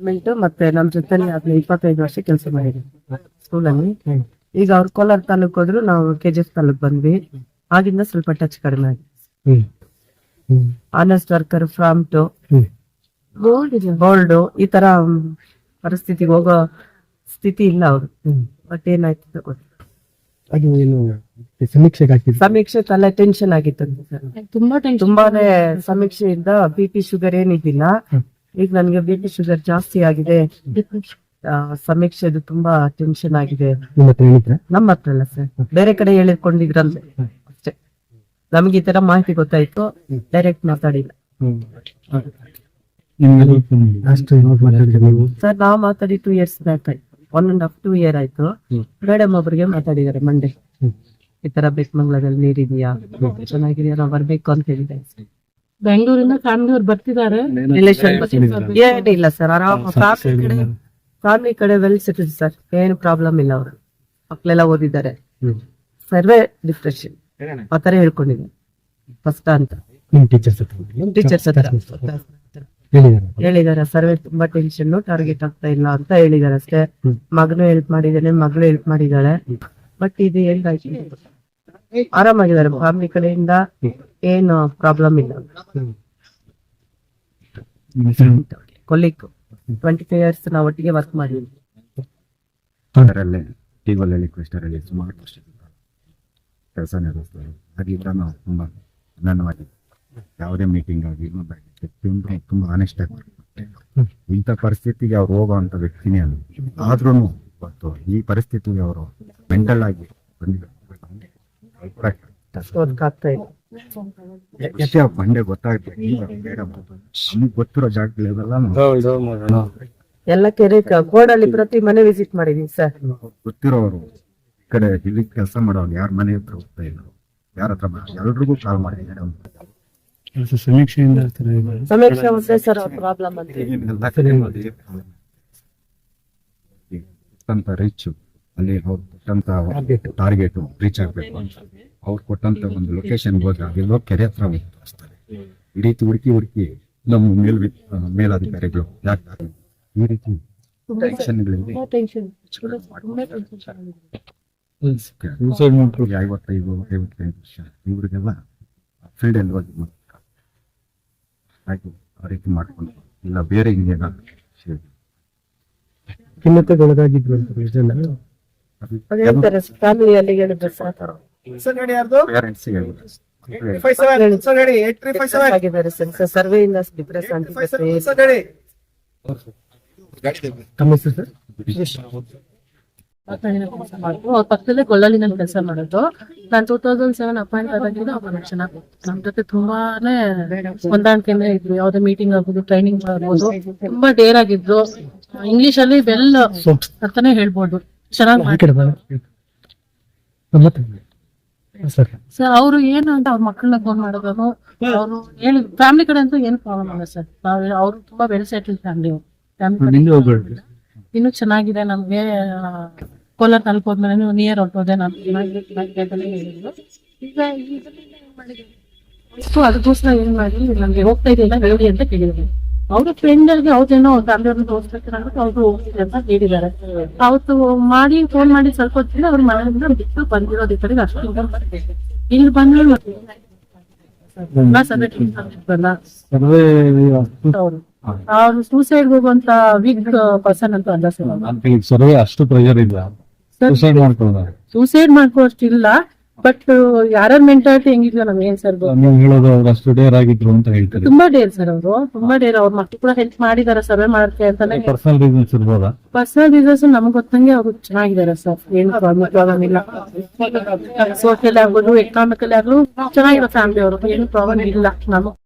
ಮೆಂಟು ಮತ್ತೆ ನಮ್ ಜೊತೆ ಅದ್ನ ಇಪ್ಪತ್ತೈದು ವರ್ಷ ಕೆಲಸ ಮಾಡಿದ್ದೀನಿ ಸ್ಕೂಲಲ್ಲಿ ಈಗ ಅವ್ರು ಕೋಲಾರ ತಾಲೂಕ್ ಹೋದ್ರು ನಾವು ಕೆ ಜಿ ಎಫ್ ತಾಲೂಕ್ ಬಂದ್ವಿ. ಆಗಿಂದ ಸ್ವಲ್ಪ ಟಚ್ ಕಡಿಮೆ ಆಗಿದೆ. Honest worker from to hmm. Gold ಈ ತರ ಪರಿಸ್ಥಿತಿಗೆ ಹೋಗೋ ಸ್ಥಿತಿ ಇಲ್ಲ ಅವ್ರು. ಬಟ್ ಏನಾಯ್ತು ಗೊತ್ತಿಲ್ಲ. ಅದು ಏನು ಸಮೀಕ್ಷೆಗೆ ಹಾಕಿದ್ರು? ಸಮೀಕ್ಷೆ ತಲೆ ಟೆನ್ಷನ್ ಆಗಿತ್ತು ಸರ್. ತುಂಬಾ ಟೆನ್ಷನ್ ತುಂಬಾನೇ ಸಮೀಕ್ಷೆಯಿಂದ ಬಿ ಪಿ ಶುಗರ್ ಏನಿದ್ದಿಲ್ಲ. ಈಗ ನನಗೆ ಬಿ ಪಿ ಶುಗರ್ ಜಾಸ್ತಿ ಆಗಿದೆ. ಸಮೀಕ್ಷೆ ಸಮೀಕ್ಷೆದು ತುಂಬಾ ಟೆನ್ಷನ್ ಆಗಿದೆ. ನಿಮ್ಮ ಹತ್ರ ಹೇಳಿದ್ರ? ನಮ್ಮ ಹತ್ರ ಅಲ್ಲ ಸರ್ ಬೇರೆ ಕಡೆ ಹೇಳಿಕೊಂಡಿದ್ರಂತೆ ಅಷ್ಟೇ. ನಮ್ಗೆ ಈ ತರ ಮಾಹಿತಿ ಗೊತ್ತಾಯ್ತು. ಡೈರೆಕ್ಟ್ ಮಾತಾಡಿಲ್ಲ. ಹ್ಮ್. ಅಷ್ಟು ಯಾವಾಗ ಮಾತಾಡಿದ್ರೆ ನೀವು? ಸರ್ ನಾವು ಮಾತಾಡಿ ಟೂ ಇಯರ್ಸ್ ಬ್ಯಾಕ್ ಆಯ್ತು. One and half two year ಆಯ್ತು. ಮೇಡಮ್ ಒಬ್ರಿಗೆ ಮಾತಾಡಿದಾರೆ ಮಂಡೆ. ಈ ತರ ಬೆಕ್ಮಂಗ್ಲದಲ್ಲಿ ನೀರಿದೆಯಾ? ಚೆನ್ನಾಗಿದೆಯಾ? ನಾವು ಬರ್ಬೇಕು ಅಂತ ಹೇಳಿದೆ ಬೆಂಗಳೂರಿಂದ ಫ್ಯಾಮಿಲಿ ಅವ್ರು ಬರ್ತಿದ್ದಾರೆ ಏನಿಲ್ಲ ಸರ್ ಆರಾಮ ಫ್ಯಾಮಿಲಿ ಕಡೆ ಫ್ಯಾಮಿಲಿ ಕಡೆ ವೆಲ್ ಸೆಟಲ್ ಸರ್ ಏನು ಪ್ರಾಬ್ಲಮ್ ಇಲ್ಲ ಅವರು. ಮಕ್ಕಳೆಲ್ಲ ಓದಿದ್ದಾರೆ. ಸರ್ವೇ ಡಿಪ್ರೆಷನ್ ಆ ತರ ಹೇಳ್ಕೊಂಡಿದ್ದಾರೆ. ಫಸ್ಟ್ ಅಂತ. ಟೀಚರ್ಸ್ ಹತ್ರ ಹೇಳಿದಾರೆ ಹೇಳಿದ್ದಾರೆ ಸರ್ವೆ ತುಂಬಾ ಟೆನ್ಷನ್ ಟಾರ್ಗೆಟ್ ಆಗ್ತಾ ಇಲ್ಲ ಅಂತ ಹೇಳಿದಾರೆ ಅಷ್ಟೇ. ಮಗನು ಹೆಲ್ಪ್ ಮಾಡಿದಾನೆ ಮಗಳು ಹೆಲ್ಪ್ ಮಾಡಿದಾಳೆ ಬಟ್ ಇದು ಹೆಂಗಾಯ್ತು. ಆರಾಮಾಗಿದ್ದಾರೆ. ಫ್ಯಾಮಿಲಿ ಕಡೆಯಿಂದ ಏನು ಪ್ರಾಬ್ಲಮ್ ಇಲ್ಲ. ಕೊಲ್ಲಿಕ್ ಟ್ವೆಂಟಿ ಫೈವ್ ಇಯರ್ಸ್ ನಾವು ಒಟ್ಟಿಗೆ ವರ್ಕ್ ಮಾಡಿದ್ವಿ. ಅದರಲ್ಲೇ ಟೀವಲ್ಲಿ ಕ್ವೆಸ್ಟರಲ್ಲಿ ಸುಮಾರು ಕೆಲಸ ನಿರ್ವಹಿಸ್ತಾರೆ ಹಾಗಿದ್ದ ನಾವು ತುಂಬ ಯಾವುದೇ ಮೀಟಿಂಗ್ ಆಗಿ ಪ್ರತಿಯೊಂದು ತುಂಬ ಆನೆಸ್ಟ್ ಆಗಿ. ಇಂಥ ಪರಿಸ್ಥಿತಿಗೆ ಅವ್ರು ಹೋಗುವಂತ ವ್ಯಕ್ತಿನೇ ಅಲ್ಲ. ಆದ್ರೂ ಇವತ್ತು ಈ ಪರಿಸ್ಥಿತಿಗೆ ಅವರು ಮೆಂಟಲ್ ಆಗಿ ಬಂದಿದ್ದಾರೆ. ಓದ್ಕಾಗ್ತಾ ಇಲ್ಲ ಎಷ್ಟೇ ಬಂಡೆ ಗೊತ್ತಾಗ್ಬೇಕು ಬೇಡ ನಮ್ಗೆ ಗೊತ್ತಿರೋ ಜಾಗಗಳೆಲ್ಲ ಎಲ್ಲ ಕೆರೆ ಕೋಡಲ್ಲಿ ಪ್ರತಿ ಮನೆ ವಿಸಿಟ್ ಮಾಡಿದೀವಿ ಸರ್. ಗೊತ್ತಿರೋರು ಈ ಕಡೆ ಇಲ್ಲಿ ಕೆಲಸ ಮಾಡೋರು ಯಾರ ಮನೆ ಹತ್ರ ಹೋಗ್ತಾ ಇಲ್ಲ ಯಾರ ಹತ್ರ ಎಲ್ರಿಗೂ ಕಾಲ್ ಮಾಡಿದ್ದಾರೆ ಸಮೀಕ್ಷೆಯಿಂದ ಸಮೀಕ್ಷೆ ಒಂದೇ ಸರ್ ಪ್ರಾಬ್ಲಮ್ ಅಂತ ರೀಚ್ ಅಲ್ಲಿ ಅವ್ರು ಕೊಟ್ಟಂತ ಟಾರ್ಗೆಟ್ ರೀಚ್ ಆಗ್ಬೇಕು ಅಂತ. ಅವ್ರು ಕೊಟ್ಟಂತ ಒಂದು ಲೊಕೇಶನ್ ಹೋದ್ರೆ ಅದೆಲ್ಲೋ ಕೆರೆ ಹತ್ರ ಹೋಗ್ತಾರೆ ಈ ರೀತಿ ಹುಡುಕಿ ಹುಡುಕಿ ನಮ್ಮ ಮೇಲ್ ಮೇಲಾಧಿಕಾರಿಗಳು ಯಾಕೆ? ಈ ರೀತಿ ಐವತ್ತೈದು ಐವತ್ತೈದು ವರ್ಷ ಇವ್ರಿಗೆಲ್ಲ ಫೀಲ್ಡ್ ಅಲ್ಲಿ ಹೋಗಿ ಆಯ್ತು ಹಾಗೆ ಆ ರೀತಿ ಮಾಡ್ಕೊಂಡು ಇಲ್ಲ ಬೇರೆ ಇನ್ನೇನಾದ್ರು ಖಿನ್ನತೆಗೊಳಗಾಗಿದ್ರು ಅಂತ ಜನ ಅದೇ ಹೇಳ್ತಾರೆ ಫ್ಯಾಮಿಲಿಯಲ್ಲಿ ಹೇಳಿದ್ರೆ ಸಾಕು ಪೇರೆಂಟ್ಸ್ ಆಗಿದ್ದಾರೆ ಸರ್. ಸರ್ವೆಯಿಂದ ಡಿಪ್ರೆಸ್ ಆಗಿದ್ದಾರೆ ತಮ್ಮ ಹೆಸರು ಸರ್? ಅವ್ರ ಪಕ್ಕದಲ್ಲೇ ಕೊಳ್ಳಲಿನಲ್ಲಿ ಕೆಲಸ ಮಾಡೋದು. ನಾನ್ ಟೂ ತೌಸಂಡ್ ಸೆವೆನ್ ಅಪಾಯಿಂಟ್ ಆದಾಗಿಂದ ಅವ್ರು ಚೆನ್ನಾಗಿ ನಮ್ ಜೊತೆ ತುಂಬಾನೇ ಹೊಂದಾಣಿಕೆನೇ ಇದ್ರು. ಯಾವ್ದೇ ಮೀಟಿಂಗ್ ಆಗ್ಬೋದು ಟ್ರೈನಿಂಗ್ ಆಗ್ಬೋದು ತುಂಬಾ ಡೇರ್ ಆಗಿದ್ರು. ಇಂಗ್ಲಿಷ್ ಅಲ್ಲಿ ಬೆಲ್ ಅಂತಾನೆ ಹೇಳ್ಬೋದು. ಚೆನ್ನಾಗಿ ಸರ್. ಸರ್. ಅವರು ಏನು ಅಂತ ಅವ್ರ ಮಕ್ಕಳನ್ನ ಫೋನ್ ಮಾಡೋದು ಅವರು ಹೇಳಿ ಫ್ಯಾಮಿಲಿ ಕಡೆ ಅಂತೂ ಏನು ಪ್ರಾಬ್ಲಮ್ ಆಗಲ್ಲ ಸರ್. ಅವರು ತುಂಬಾ ವೆಲ್ ಸೆಟಲ್ ಫ್ಯಾಮಿಲಿ ಹೋಗ್ಬೇಡ್ರಿ. ಇನ್ನು ಚೆನ್ನಾಗಿದೆ ನಮ್ಗೆ ಕೋಲಾರ ತಲುಪೋದ್ಮೇಲೆ ಹೋದ್ಮೇಲೆ ನಿಯರ್ ಹೊಟ್ಟೋದೆ ನಾನು ಚೆನ್ನಾಗಿದೆ ಚೆನ್ನಾಗಿದೆ ಹೇಳಿದ್ರು. ಈಗ ಏನ್ ಮಾಡಿದ್ರು? ಅದಕ್ಕೋಸ್ಕರ ಏನ್ ಮಾಡಿ ನಮ್ಗೆ ಹೋಗ್ತಾ ಇದೆಯಲ್ಲ ಹೇಳಿ ಅಂತ ಕೇಳಿದ್ರು ಅವ್ರ ಫ್ರೆಂಡ್ ಆಗಿ ಅವ್ರದೇನೋ ಅವ್ರ ಅವ್ರನ್ನ ತೋರಿಸ್ಬೇಕು ಅಂದ್ಬಿಟ್ಟು ಅವ್ರು ಹೋಗ್ತಿದೆ ಅಂತ ಹೇಳಿದ್ದಾರೆ. ಅವತ್ತು ಮಾಡಿ ಫೋನ್ ಮಾಡಿ ಸ್ವಲ್ಪ ಹೊತ್ತಿದ್ರೆ ಅವ್ರ ಮನೆಯಿಂದ ಬಿಟ್ಟು ಬಂದಿರೋದು ಈ ಕಡೆಗೆ ಅಷ್ಟು ಇಲ್ಲಿ ಬಂದ್ರು ಮತ್ತೆ ಅವ್ರು ಸೂಸೈಡ್ ಹೋಗುವಂತ ವೀಕ್ ಪರ್ಸನ್ ಅಂತ ಅಂದಾಸ ಸರ್. ಸರಿ ಸರ್ವೇ ಅಷ್ಟು ಪ್ರೆಷರ್ ಇಲ್ಲ. ಸೂಸೈಡ್ ಮಾಡ್ಕೊಂಡ ಸೂಸೈಡ್ ಮಾಡ್ಕೋಷ್ಟಿಲ್ಲ ಬಟ್ ಯಾರ್ಯಾರ ಮೆಂಟಾಲಿಟಿ ಹೆಂಗಿದ್ಯೋ ನಮ್ಗೆ ಏನ್ ಸರ್ ನೀವು ಹೇಳೋದು ಅವ್ರು ಅಷ್ಟು ಡೇರ್ ಆಗಿದ್ರು ಅಂತ ಹೇಳ್ತಾರೆ. ತುಂಬಾ ಡೇರ್ ಸರ್ ಅವರು ತುಂಬಾ ಡೇರ್ ಅವ್ರ. ಮಕ್ಳು ಕೂಡ ಹೆಲ್ಪ್ ಮಾಡಿದಾರೆ ಸರ್ವೆ ಮಾಡಕ್ಕೆ ಅಂತಾನೆ ಪರ್ಸನಲ್ ರೀಸನ್ಸ್ ಇರ್ಬೋದಾ? ಪರ್ಸನಲ್ ರೀಸನ್ಸ್ ನಮ್ಗೆ ಗೊತ್ತಂಗೆ ಅವ್ರು ಚೆನ್ನಾಗಿದ್ದಾರೆ ಸರ್ ಏನು ಪ್ರಾಬ್ಲಮ್ ಇಲ್ಲ ಸೋಷಿಯಲ್ ಆಗ್ಬೋದು ಎಕನಾಮಿಕಲ್ ಆಗ್ಲೂ ಚೆನ್ನಾಗಿರೋ ಫ್ಯಾಮಿಲಿ ಅವರು ಏನು ಪ್ರಾಬ್ಲಮ್ ಇಲ್ಲ ನಮಗ್.